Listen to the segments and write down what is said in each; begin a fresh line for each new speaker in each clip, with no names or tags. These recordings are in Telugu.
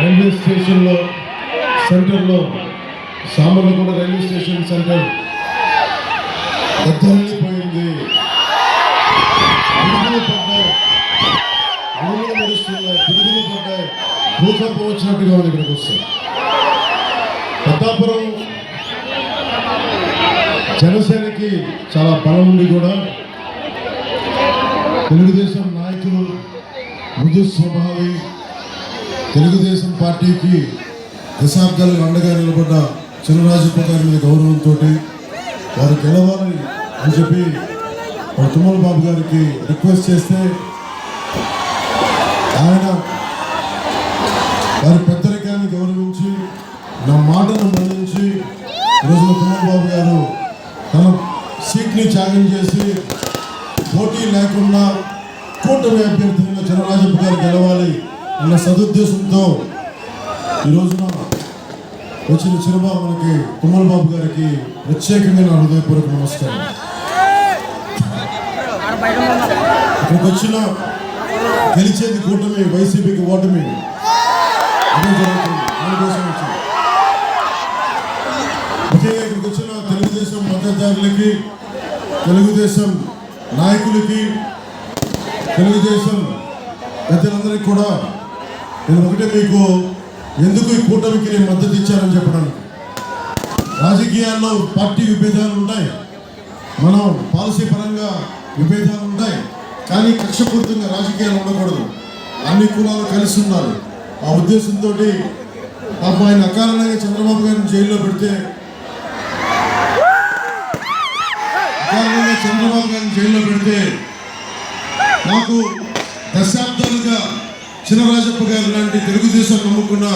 రైల్వే స్టేషన్లో సెంటర్లో సామర్లగూడ రైల్వే స్టేషన్ సెంటర్ దద్దరిల్లిపోయింది పిడుగులు పడ్డాయి. అడుగులు మెరుస్తున్నాయి పిడుగులు పడ్డాయి. భూకంపం వచ్చినట్టుగా ఉంది ఇక్కడికి వస్తే. పెద్దాపురం జనసేనకి చాలా బలం ఉంది కూడా. తెలుగుదేశం నాయకులు మృదు స్వభావి తెలుగుదేశం పార్టీకి దశాబ్దాలు అండగా నిలబడ్డ చినరాజప్ప గారి మీద గౌరవంతో వారు గెలవాలి అని చెప్పి తుమ్మల బాబు గారికి రిక్వెస్ట్ చేస్తే ఆయన వారి పెద్దరికాన్ని గౌరవించి నా మాటను మరణించి ఈరోజు తుమ్మల బాబు గారు తన సీట్ని త్యాగం చేసి పోటీ లేకుండా కూటమి అభ్యర్థులుగా చినరాజప్ప గారు గెలవాలి. అన్న సదుద్దేశంతో ఈ రోజున వచ్చిన చిరబాబు మనకి బాబు గారికి ప్రత్యేకంగా నా హృదయపూర్వక నమస్కారం. ఇక్కడికి వచ్చిన గెలిచేది కూటమి వైసీపీకి ఓటమి అదే జరుగుతుంది. దానికోసం వచ్చింది ముఖ్యంగా ఇక్కడికి వచ్చిన తెలుగుదేశం మద్దతుదారులకి తెలుగుదేశం నాయకులకి తెలుగుదేశం ప్రజలందరికీ కూడా నేను ఒకటే మీకు ఎందుకు ఈ కూటమికి నేను మద్దతు ఇచ్చానని చెప్పడానికి రాజకీయాల్లో పార్టీ విభేదాలు ఉంటాయి. మనం పాలసీ పరంగా విభేదాలు ఉంటాయి. కానీ కక్షపూరితంగా రాజకీయాలు ఉండకూడదు. అన్ని కులాలు కలిసి ఉండాలి. ఆ ఉద్దేశంతో పాపం ఆయన అకారణంగా చంద్రబాబు గారిని జైల్లో పెడితే అకారణంగా చంద్రబాబు గారిని జైల్లో పెడితే నాకు దశాబ్దాలుగా చినరాజప్ప గారు లాంటి తెలుగుదేశం నమ్ముకున్న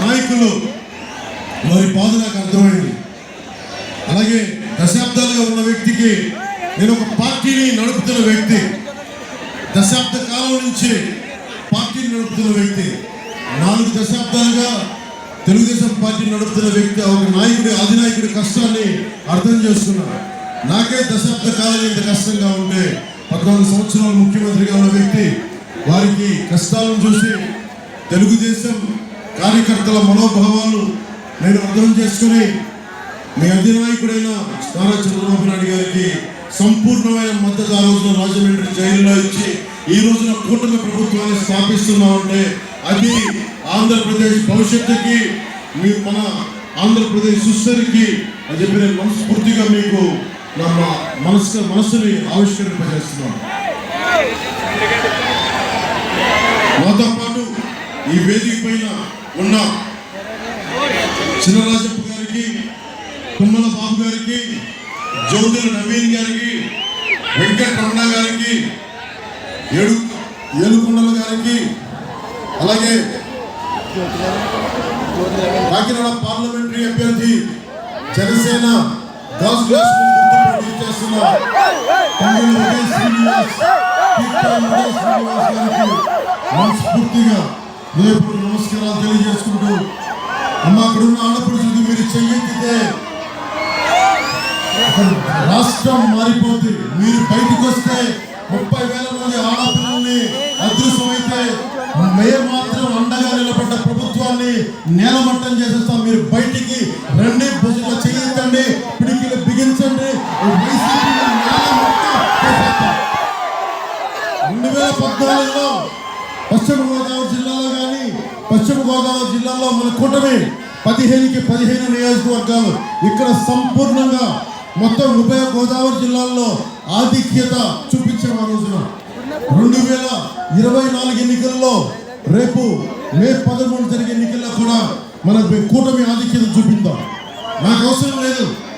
నాయకులు వారి బాధ నాకు అర్థమైంది. అలాగే దశాబ్దాలుగా ఉన్న వ్యక్తికి నేను ఒక పార్టీని నడుపుతున్న వ్యక్తి. దశాబ్ద కాలం నుంచి పార్టీని నడుపుతున్న వ్యక్తి. నాలుగు దశాబ్దాలుగా తెలుగుదేశం పార్టీ నడుపుతున్న వ్యక్తి ఒక నాయకుడి అధినాయకుడి కష్టాన్ని అర్థం చేసుకున్నాను నాకే దశాబ్ద కాలం ఇంత కష్టంగా ఉంటే పద్నాలుగు సంవత్సరాలు ముఖ్యమంత్రిగా ఉన్న వ్యక్తి వారికి కష్టాలను చూసి తెలుగుదేశం కార్యకర్తల మనోభావాలు నేను అర్థం చేసుకుని మీ అధినాయకుడైన నారా చంద్రబాబు నాయుడు గారికి సంపూర్ణమైన మద్దతు ఆ రోజున రాజమండ్రి జైల్లో ఇచ్చి ఈ రోజున కూటమి ప్రభుత్వాన్ని స్థాపిస్తున్నామంటే అది ఆంధ్రప్రదేశ్ భవిష్యత్తుకి మీ మన ఆంధ్రప్రదేశ్ సుస్థిరికి అని చెప్పి నేను మనస్ఫూర్తిగా మీకు నా మనస్సు మనస్సుని ఆవిష్కరింపజేస్తున్నాను. మాతో పాటు ఈ వేదిక పైన ఉన్న చిన్నరాజప్ప గారికి తుమ్మల బాబు గారికి జ్యోతుల నవీన్ గారికి వెంకటరమణ గారికి ఏడు ఏలుకొండల గారికి అలాగే కాకినాడ పార్లమెంటరీ అభ్యర్థి జనసేన దాస్ చేస్తున్న శ్రీనివాస్ శ్రీనివాస్ గారికి మనస్ఫూర్తిగా హృదయపూర్వక నమస్కారాలు తెలియజేసుకుంటూ అమ్మ అక్కడున్న ఆడపడుచులకు మీరు చెయ్యెత్తితే రాష్ట్రం మారిపోతుంది మీరు బయటకు వస్తే ముప్పై వేల మంది ఆడపిల్లల్ని అదృశ్యమైతే మేము మాత్రం అండగా నిలబడ్డ ప్రభుత్వాన్ని నేలమట్టం చేసేస్తాం. మీరు బయటికి రండి భుజంలో చెయ్యొద్దండి పిడికిలు బిగించండి రెండు వేల పద్నాలుగులో పశ్చిమ గోదావరి జిల్లాలో కానీ పశ్చిమ గోదావరి జిల్లాలో మన కూటమి పదిహేనుకి పదిహేను నియోజకవర్గాలు ఇక్కడ సంపూర్ణంగా మొత్తం ఉభయ గోదావరి జిల్లాల్లో ఆధిక్యత చూపించాం ఆ రోజున. రెండు వేల ఇరవై నాలుగు ఎన్నికల్లో రేపు మే పదమూడు జరిగే ఎన్నికల్లో కూడా మన కూటమి ఆధిక్యత చూపిద్దాం. నాకు అవసరం లేదు.